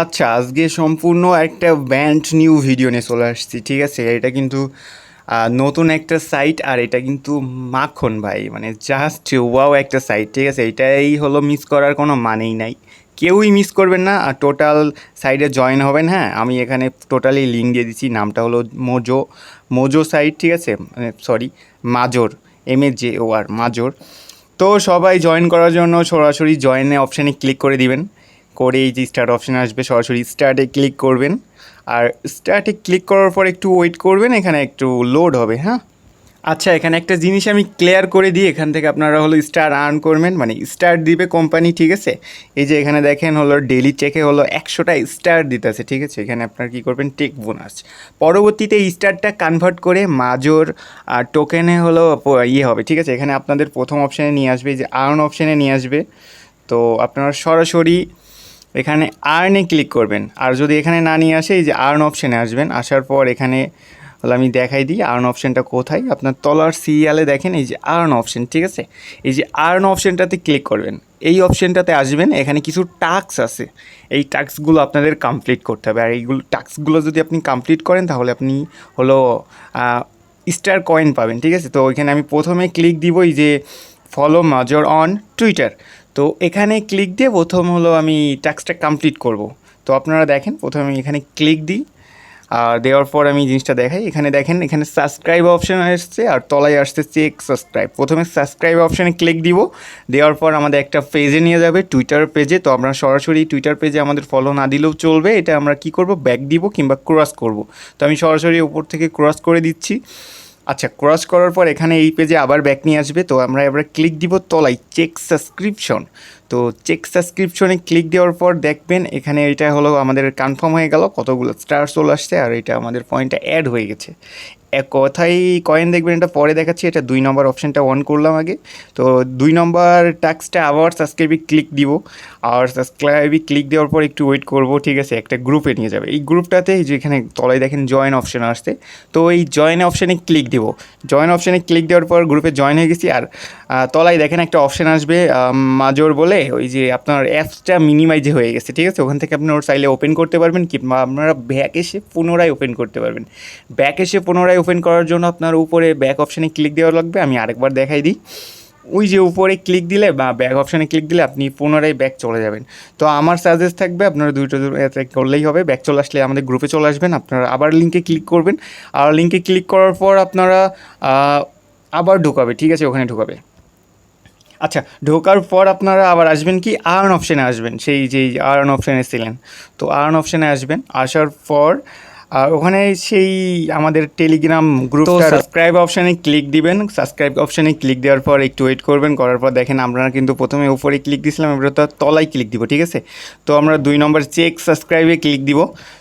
আচ্ছা আজকে সম্পূর্ণ একটা ব্যান্ড নিউ ভিডিও নিয়ে চলে আসছি, ঠিক আছে? এটা কিন্তু নতুন একটা সাইট আর এটা কিন্তু মাখন ভাই মানে জাস্ট ওয়াও একটা সাইট, ঠিক আছে? এটাই হলো মিস করার কোনো মানেই নাই। কেউই মিস করবেন না, আর টোটাল সাইডে জয়েন হবেন হ্যাঁ? আমি এখানে টোটালি লিঙ্ক দিয়ে দিচ্ছি, নামটা হলো মোজো মোজো সাইট, ঠিক আছে? Sorry major M A J O R major তো সবাই জয়েন করার জন্য সরাসরি জয়েনে অপশানে ক্লিক করে দিবেন। করে এই যে স্টার্ট অপশান আসবে, সরাসরি স্টার্টে ক্লিক করবেন। আর স্টার্টে ক্লিক করার পর একটু ওয়েট করবেন, এখানে একটু লোড হবে হ্যাঁ? আচ্ছা এখানে একটা জিনিস আমি ক্লিয়ার করে দিই, এখান থেকে আপনারা হলো স্টার আর্ন করবেন মানে স্টার দিবে কোম্পানি ঠিক আছে? এই যে এখানে দেখেন হলো ডেলি চেকে হলো একশোটা স্টার দিতেছে, ঠিক আছে? এখানে আপনার কী করবেন? টেক বোনাস পরবর্তীতে এই স্টারটা কনভার্ট করে মাজোর আর টোকেনে হলো ইয়ে হবে, ঠিক আছে? এখানে আপনাদের প্রথম অপশানে নিয়ে আসবে যে আর্ন অপশানে নিয়ে আসবে। তো আপনারা সরাসরি এখানে আর্নে ক্লিক করবেন। আর যদি এখানে না নিয়ে আসে, এই যে আর্ন অপশানে আসবেন। আসার পর এখানে হলো আমি দেখাই দিই আর্ন অপশানটা কোথায়। আপনার তলার সিরিয়ালে দেখেন, এই যে আর্ন অপশান ঠিক আছে? এই যে আর্ন অপশানটাতে ক্লিক করবেন। এই অপশানটাতে আসবেন, এখানে কিছু টাস্ক আছে। এই টাস্কগুলো আপনাদের কমপ্লিট করতে হবে। আর এইগুলো টাস্কগুলো যদি আপনি কমপ্লিট করেন, তাহলে আপনি হলো স্টার কয়েন পাবেন, ঠিক আছে? তো ওইখানে আমি প্রথমে ক্লিক দিব এই যে ফলো মাজর অন টুইটার তো এখানে ক্লিক দিয়ে প্রথম হলো আমি টাস্কটা কমপ্লিট করব। তো আপনারা দেখেন, প্রথমে আমি এখানে ক্লিক দিই, আর দেওয়ার পর আমি জিনিসটা দেখাই। এখানে দেখেন, এখানে সাবস্ক্রাইব অপশন আসছে আর তলায় আসছে চেক সাবস্ক্রাইব প্রথমে সাবস্ক্রাইব অপশানে ক্লিক দিব, দেওয়ার পর আমাদের একটা পেজে নিয়ে যাবে টুইটার পেজে তো আমরা সরাসরি টুইটার পেজে আমাদের ফলো না দিলেও চলবে। এটা আমরা কি করব? ব্যাক দিব কিংবা ক্রস করব। তো আমি সরাসরি ওপর থেকে ক্রস করে দিচ্ছি। আচ্ছা ক্রস করার পর এখানে এই পেজে আবার ব্যাক নিয়ে আসবে। তো আমরা এবার ক্লিক দিব তলায় চেক সাবস্ক্রিপশন তো চেক সাবস্ক্রিপশনে ক্লিক দেওয়ার পর দেখবেন এখানে এটা হলো আমাদের কনফার্ম হয়ে গেল, কতগুলো স্টার চলে আসছে আর এটা আমাদের পয়েন্টটা অ্যাড হয়ে গেছে। কথাই কয়েন দেখবেন, এটা পরে দেখাচ্ছি, এটা দুই নম্বর অপশানটা অন করলাম আগে। তো দুই নম্বর টাস্কটা আবার সাবস্ক্রাইবে ক্লিক দিব। আর সাবস্ক্রাইবে ক্লিক দেওয়ার পর একটু ওয়েট করব, ঠিক আছে? একটা গ্রুপে নিয়ে যাবে। এই গ্রুপটাতে এই যে এখানে তলায় দেখেন জয়েন অপশান আসছে। তো এই জয়েন অপশানে ক্লিক দিব। জয়েন অপশানে ক্লিক দেওয়ার পর গ্রুপে জয়েন হয়ে গেছি। আর তলায় দেখেন একটা অপশান আসবে মাজোর বলে, ওই যে আপনার অ্যাপসটা মিনিমাইজ হয়ে গেছে, ঠিক আছে? ওখান থেকে আপনি ওর চাইলে ওপেন করতে পারবেন, কিংবা আপনারা ব্যাক এসে পুনরায় ওপেন করতে পারবেন। ব্যাক এসে পুনরায় ওপেন করার জন্য আপনার উপরে ব্যাক অপশানে ক্লিক দেওয়া লাগবে, আমি আরেকবার দেখাই দিই। ওই যে উপরে ক্লিক দিলে বা ব্যাক অপশানে ক্লিক দিলে আপনি পুনরায় ব্যাক চলে যাবেন। তো আমার সাজেস্ট থাকবে আপনারা দুইটা করলেই হবে ব্যাক চলে আসলে আমাদের গ্রুপে চলে আসবেন, আপনারা আবার লিঙ্কে ক্লিক করবেন। আর লিঙ্কে ক্লিক করার পর আপনারা আবার ঢোকাবে, ঠিক আছে? ওখানে ঢোকাবে। আচ্ছা ঢোকার পর আপনারা আবার আসবেন কি? আর্ন অপশানে আসবেন, সেই যেই আর্ন অপশানে ছিলেন তো আর্ন অপশানে আসবেন, আসার পর আর ওখানে সেই আমাদের টেলিগ্রাম গ্রুপটা সাবস্ক্রাইব অপশানে ক্লিক দিবেন। সাবস্ক্রাইব অপশানে ক্লিক দেওয়ার পর একটু ওয়েট করবেন। করার পর দেখেন আমরা কিন্তু প্রথমে উপরে ক্লিক দিয়েছিলাম এবার তো তলায় ক্লিক দিব ঠিক আছে? তো আমরা দুই নম্বর চেক সাবস্ক্রাইবে ক্লিক দিব।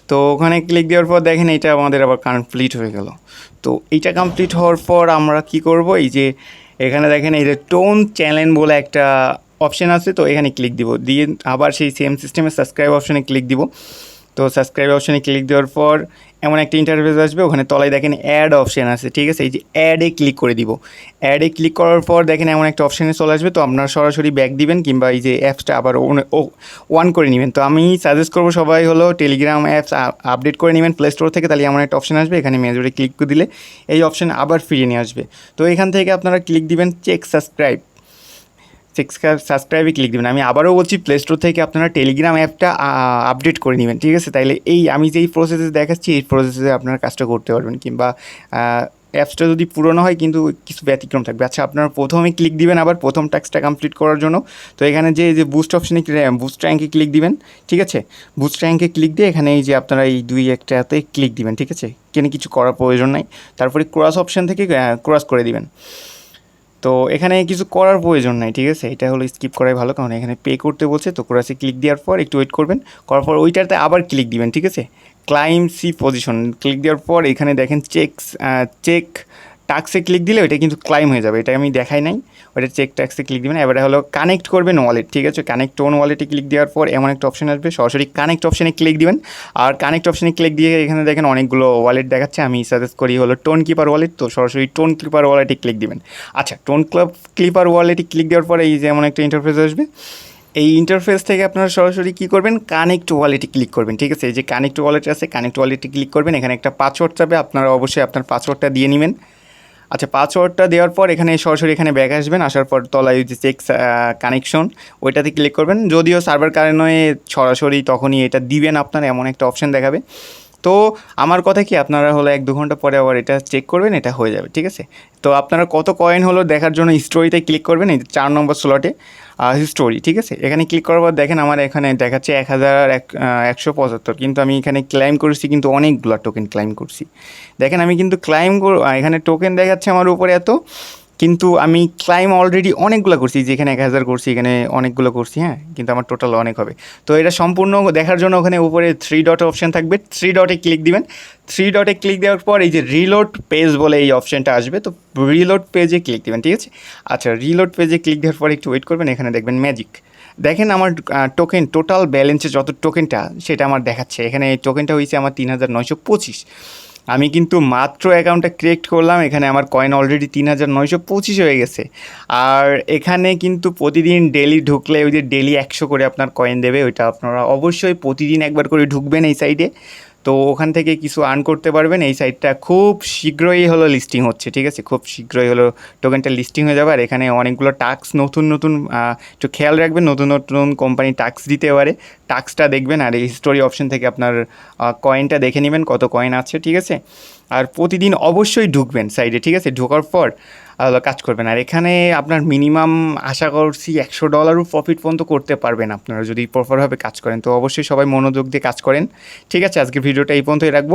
তো ওখানে ক্লিক দেওয়ার পর দেখেন এটা আমাদের আবার কমপ্লিট হয়ে গেল। তো এইটা কমপ্লিট হওয়ার পর আমরা কি করব? এই যে এখানে দেখেন এই যে টোন চ্যানেল বলে একটা অপশান আছে তো এখানে ক্লিক দিব। দিয়ে আবার সেই সেম সিস্টেমে সাবস্ক্রাইব অপশানে ক্লিক দিব। তো সাবস্ক্রাইব অপশানে ক্লিক দেওয়ার পর এমন একটা ইন্টারফেস আসবে, ওখানে তলায় দেখেন অ্যাড অপশান আছে, ঠিক আছে? এই যে অ্যাডে ক্লিক করে দিব। অ্যাডে ক্লিক করার পর দেখেন এমন একটা অপশানে চলে আসবে, তো আপনারা সরাসরি ব্যাক দিবেন কিংবা এই যে অ্যাপসটা আবার ওয়ান করে নেবেন। তো আমি সাজেস্ট করব সবাই হলো টেলিগ্রাম অ্যাপস আপডেট করে নেবেন প্লে স্টোর থেকে, তাহলে এমন একটা অপশান আসবে, এখানে মেজরে ক্লিক করে দিলে এই অপশান আবার ফিরিয়ে নিয়ে আসবে। তো এখান থেকে আপনারা ক্লিক দিবেন চেক সাবস্ক্রাইব সাবস্ক্রাইবে ক্লিক দেবেন। আমি আবারও বলছি প্লে স্টোর থেকে আপনারা টেলিগ্রাম অ্যাপটা আপডেট করে নেবেন, ঠিক আছে? তাইলে এই, আমি যেই প্রসেসে দেখাচ্ছি, এই প্রসেসে আপনারা কাজটা করতে পারবেন। কিংবা অ্যাপসটা যদি পুরনো হয়, কিন্তু কিছু ব্যতিক্রম থাকবে। আচ্ছা আপনারা প্রথমে ক্লিক দিবেন আবার প্রথম টাস্কটা কমপ্লিট করার জন্য। তো এখানে যে যে বুস্ট অপশানে বুস্ট র্যাঙ্কে ক্লিক দিবেন, ঠিক আছে? বুস্ট র্যাঙ্কে ক্লিক দিয়ে এখানে এই যে আপনারা এই দুই একটাতে ক্লিক দিবেন, ঠিক আছে? এখানে কিছু করার প্রয়োজন নাই। তারপরে ক্রস অপশান থেকে ক্রস করে দিবেন। তো এখানে কিছু করার প্রয়োজন নাই, ঠিক আছে? এটা হলো স্কিপ করাই ভালো, কারণ এখানে পে করতে বলছে, তো ক্রসে ক্লিক দেওয়ার পর একটু ওয়েট করবেন। করার পর ওইটাতে আবার ক্লিক দিবেন, ঠিক আছে? ক্লাইম সি পজিশন ক্লিক দেওয়ার পর এখানে দেখেন চেক চেক টাক্সে ক্লিক দিলে ওইটা কিন্তু ক্লাইম হয়ে যাবে। এটা আমি দেখাই নাই। ওটা চেক ট্যাক্সে ক্লিক দিবেন এবারে হলো কানেক্ট করবেন ওয়ালেট ঠিক আছে? কানেক্ট টোন ওয়ালেটে ক্লিক দেওয়ার পর এমন একটা অপশন আসবে। সরাসরি কানেক্ট অপশনে ক্লিক দিবেন। আর কানেক্ট অপশনে ক্লিক দিয়ে এখানে দেখেন অনেকগুলো ওয়ালেট দেখাচ্ছে। আমি সাজেস্ট করি হলো টোন কিপার ওয়ালেট তো সরাসরি টোন ক্লিপার ওয়ালেটে ক্লিক দিবেন। আচ্ছা টোন ক্লাব ক্লিপার ওয়ালেটে ক্লিক দেওয়ার পরে এই যে এমন একটা ইন্টারফেস আসবে। এই ইন্টারফেস থেকে আপনারা সরাসরি কী করবেন? কানেক্ট ওয়ালেটে ক্লিক করবেন, ঠিক আছে? এই যে কানেক্ট ওয়ালেট আছে কানেক্ট ওয়ালেটে ক্লিক করবেন। এখানে একটা পাসওয়ার্ড চাবে আপনারা অবশ্যই আপনার পাসওয়ার্ডটা দিয়ে নেবেন। আচ্ছা পাসওয়ার্ডটা দেওয়ার পর এখানে সরাসরি এখানে ব্যাক আসবেন, আসার পর তলায় যে চেক্স কানেকশন ওইটাতে ক্লিক করবেন। যদিও সার্ভার কারণে সরাসরি তখনই এটা দিবেন আপনার, এমন একটা অপশন দেখাবে। তো আমার কথা কি, আপনারা হলো এক দু ঘণ্টা পরে আবার এটা চেক করবেন, এটা হয়ে যাবে, ঠিক আছে? তো আপনারা কত কয়েন হলো দেখার জন্য স্টোরিতে ক্লিক করবেন, এই চার নম্বর স্লটে হিস্টোরি ঠিক আছে? এখানে ক্লিক করার পর দেখেন আমার এখানে দেখাচ্ছে এক হাজার এক একশো পঁচাত্তর। কিন্তু আমি এখানে ক্লাইম করেছি, কিন্তু অনেকগুলো টোকেন ক্লাইম করছি। দেখেন আমি কিন্তু ক্লাইম এখানে টোকেন দেখাচ্ছে আমার উপরে এত। কিন্তু আমি ক্লাইম অলরেডি অনেকগুলো করছি, যেখানে এক হাজার করছি, এখানে অনেকগুলো করছি হ্যাঁ? কিন্তু আমার টোটাল অনেক হবে। তো এটা সম্পূর্ণ দেখার জন্য ওখানে উপরে থ্রি ডট অপশান থাকবে। থ্রি ডটে ক্লিক দিবেন। থ্রি ডটে ক্লিক দেওয়ার পর এই যে রিলোড পেজ বলে এই অপশানটা আসবে, তো রিলোড পেজে ক্লিক দিবেন, ঠিক আছে? আচ্ছা রিলোড পেজে ক্লিক দেওয়ার পর একটু ওয়েট করবেন, এখানে দেখবেন ম্যাজিক দেখেন আমার টোকেন টোটাল ব্যালেন্সে যত টোকেনটা সেটা আমার দেখাচ্ছে। এখানে এই টোকেনটা হয়েছে আমার তিন হাজার নয়শো পঁচিশ। আমি কিন্তু মাত্র অ্যাকাউন্টটা ক্রিয়েট করলাম, এখানে আমার কয়েন অলরেডি তিন হাজার নয়শো পঁচিশ হয়ে গেছে। আর এখানে কিন্তু প্রতিদিন ডেলি ঢুকলে ওই যে ডেলি একশো করে আপনার কয়েন দেবে, ওইটা আপনারা অবশ্যই প্রতিদিন একবার করে ঢুকবেন এই সাইডে তো ওখান থেকে কিছু আর্ন করতে পারবেন। এই সাইটটা খুব শীঘ্রই হলো লিস্টিং হচ্ছে, ঠিক আছে? খুব শীঘ্রই হলো টোকেনটা লিস্টিং হয়ে যাবে। আর এখানে অনেকগুলো টাক্স নতুন নতুন একটু খেয়াল রাখবেন, নতুন নতুন কোম্পানি টাক্স দিতে পারে। টাক্সটা দেখবেন, আর এই হিস্টোরি অপশন থেকে আপনার কয়েনটা দেখে নেবেন, কত কয়েন আছে, ঠিক আছে? আর প্রতিদিন অবশ্যই ঢুকবেন সাইডে ঠিক আছে? ঢোকার পর কাজ করবেন। আর এখানে আপনার মিনিমাম আশা করছি একশো ডলারও প্রফিট পর্যন্ত করতে পারবেন আপনারা যদি প্রপারভাবে কাজ করেন। তো অবশ্যই সবাই মনোযোগ দিয়ে কাজ করেন। ঠিক আছে? আজকে ভিডিওটা এই পর্যন্তই রাখব।